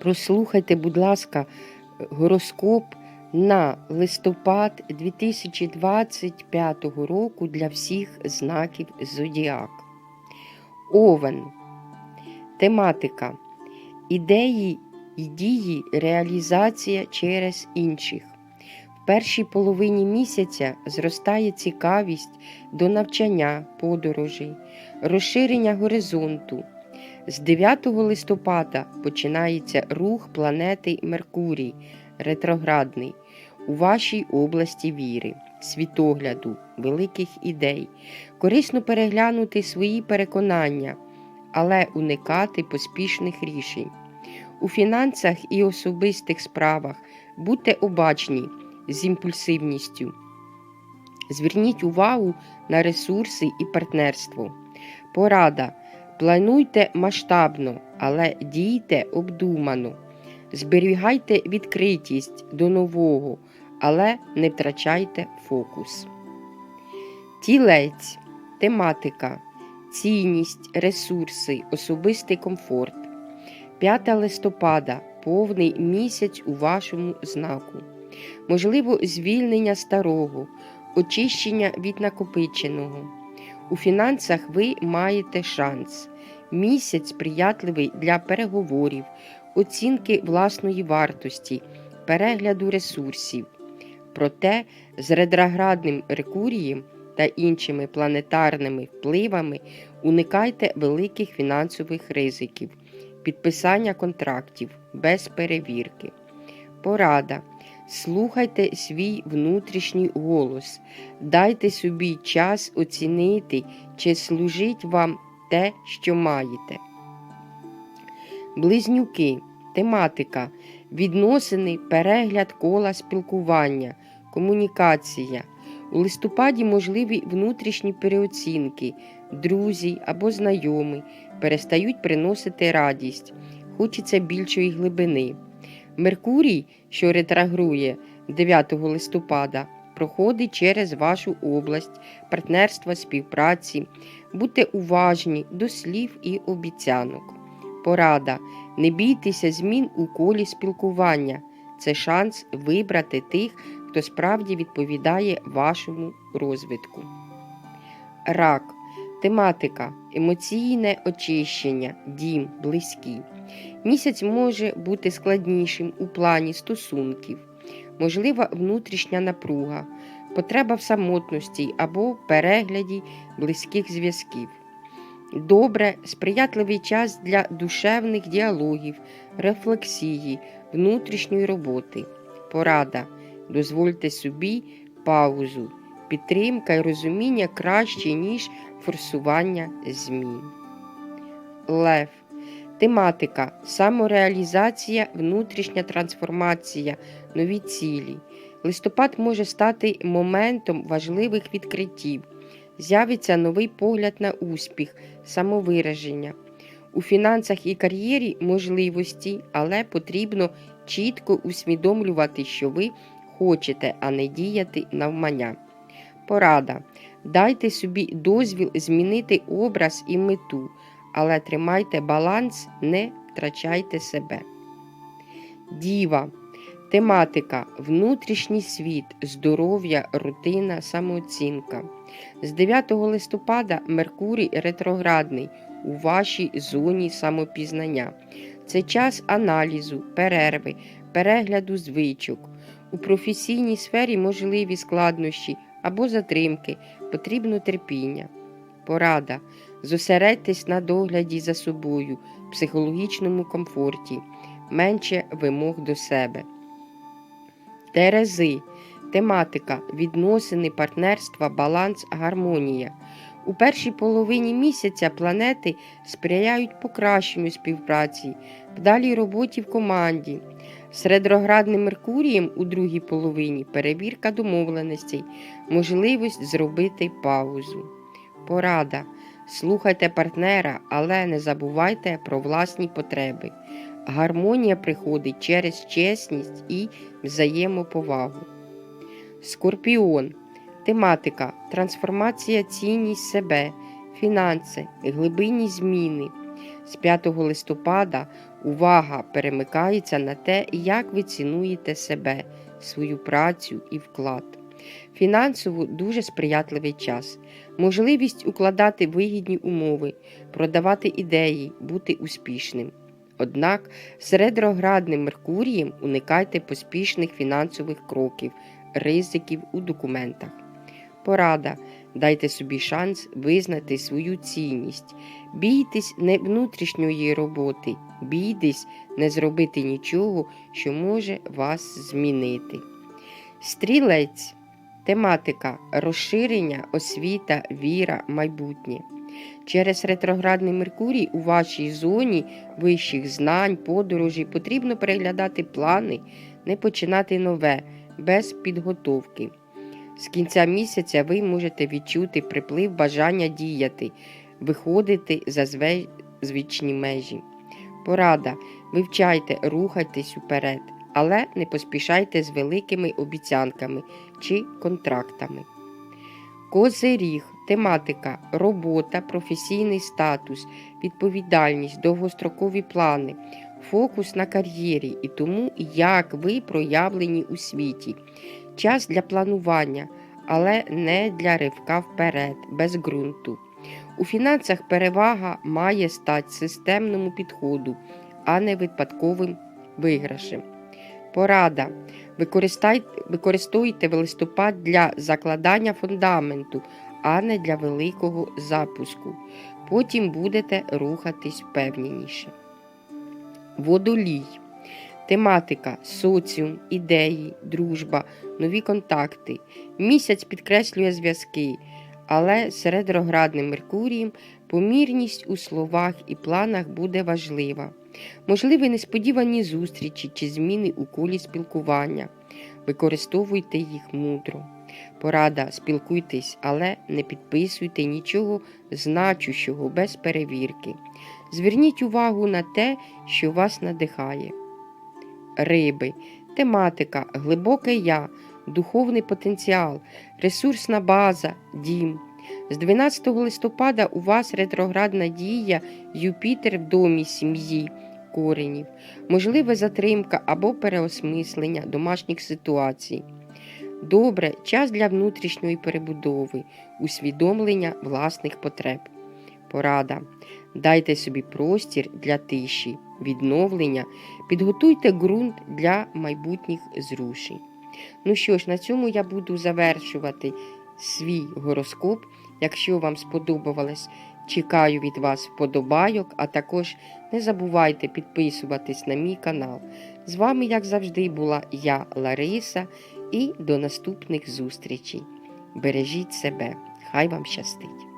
Прослухайте, будь ласка, гороскоп на листопад 2025 року для всіх знаків Зодіак. Овен. Тематика. Ідеї і дії, реалізація через інших. В першій половині місяця зростає цікавість до навчання, подорожей, розширення горизонту. З 9 листопада починається рух планети Меркурій, ретроградний, у вашій області віри, світогляду, великих ідей. Корисно переглянути свої переконання, але уникати поспішних рішень. У фінансах і особистих справах будьте обачні з імпульсивністю. Зверніть увагу на ресурси і партнерство. Порада. Плануйте масштабно, але дійте обдумано. Зберігайте відкритість до нового, але не втрачайте фокус. Тілець, тематика, цінність, ресурси, особистий комфорт. 5 листопада повний місяць у вашому знаку. Можливо, звільнення старого, очищення від накопиченого. У фінансах ви маєте шанс. Місяць сприятливий для переговорів, оцінки власної вартості, перегляду ресурсів. Проте з ретроградним Меркурієм та іншими планетарними впливами уникайте великих фінансових ризиків, підписання контрактів без перевірки. Порада. Слухайте свій внутрішній голос, дайте собі час оцінити, чи служить вам те, що маєте. Близнюки. Тематика. Відносини, перегляд кола спілкування, комунікація. У листопаді можливі внутрішні переоцінки, друзі або знайомі перестають приносити радість, хочеться більшої глибини. Меркурій, що ретрагрує 9 листопада, проходить через вашу область партнерства, співпраці. Будьте уважні до слів і обіцянок. Порада. Не бійтеся змін у колі спілкування. Це шанс вибрати тих, хто справді відповідає вашому розвитку. Рак. Тематика. Емоційне очищення, дім, близькі. Місяць може бути складнішим у плані стосунків, можлива внутрішня напруга, потреба в самотності або перегляді близьких зв'язків. Добре, сприятливий час для душевних діалогів, рефлексії, внутрішньої роботи. Порада. Дозвольте собі паузу. Підтримка і розуміння краще, ніж форсування змін. Лев. Тематика самореалізація, внутрішня трансформація, нові цілі. Листопад може стати моментом важливих відкриттів. З'явиться новий погляд на успіх, самовираження. У фінансах і кар'єрі можливості, але потрібно чітко усвідомлювати, що ви хочете, а не діяти навмання. Порада. Дайте собі дозвіл змінити образ і мету, але тримайте баланс, не втрачайте себе. Діва. Тематика внутрішній світ, здоров'я, рутина, самооцінка. З 9 листопада Меркурій ретроградний у вашій зоні самопізнання. Це час аналізу, перерви, перегляду звичок. У професійній сфері можливі складнощі або затримки, потрібно терпіння. Порада. Зосередьтесь на догляді за собою, психологічному комфорті, менше вимог до себе. Терези. Тематика, відносини, партнерства, баланс, гармонія. У першій половині місяця планети сприяють покращенню співпраці, вдалій роботі в команді. З ретроградним Меркурієм у другій половині перевірка домовленостей, можливість зробити паузу. Порада. Слухайте партнера, але не забувайте про власні потреби. Гармонія приходить через чесність і взаємоповагу. Скорпіон. Тематика. Трансформація цінність себе, фінанси, глибинні зміни. З 5 листопада увага перемикається на те, як ви цінуєте себе, свою працю і вклад. Фінансово дуже сприятливий час, можливість укладати вигідні умови, продавати ідеї, бути успішним. Однак з ретроградним Меркурієм уникайте поспішних фінансових кроків, ризиків у документах. Порада. Дайте собі шанс визнати свою цінність. Бійтесь не внутрішньої роботи, бійтесь не зробити нічого, що може вас змінити. Стрілець. Тематика розширення, освіта, віра, майбутнє. Через ретроградний Меркурій у вашій зоні вищих знань, подорожей потрібно переглядати плани, не починати нове, без підготовки. З кінця місяця ви можете відчути приплив бажання діяти, виходити за звичні межі. Порада. Вивчайте, рухайтесь уперед, але не поспішайте з великими обіцянками чи контрактами. Козиріг, тематика, робота, професійний статус, відповідальність, довгострокові плани, фокус на кар'єрі і тому, як ви проявлені у світі. Час для планування, але не для ривка вперед, без ґрунту. У фінансах перевага має стати системному підходу, а не випадковим виграшем. Порада. Використовуйте листопад для закладання фундаменту, а не для великого запуску. Потім будете рухатись впевненіше. Водолій. Тематика, соціум, ідеї, дружба, нові контакти. Місяць підкреслює зв'язки, але з ретроградним Меркурієм помірність у словах і планах буде важлива. Можливі несподівані зустрічі чи зміни у колі спілкування. Використовуйте їх мудро. Порада, спілкуйтесь, але не підписуйте нічого значущого без перевірки. Зверніть увагу на те, що вас надихає. Риби, тематика, глибоке я, духовний потенціал, ресурсна база, дім. З 12 листопада у вас ретроградна дія Юпітер в домі сім'ї, коренів, можливе затримка або переосмислення домашніх ситуацій. Добре, час для внутрішньої перебудови, усвідомлення власних потреб. Порада. Дайте собі простір для тиші, відновлення, підготуйте ґрунт для майбутніх зрушень. Ну що ж, на цьому я буду завершувати свій гороскоп. Якщо вам сподобалось, чекаю від вас вподобайок, а також не забувайте підписуватись на мій канал. З вами, як завжди, була я, Лариса, і до наступних зустрічей. Бережіть себе, хай вам щастить!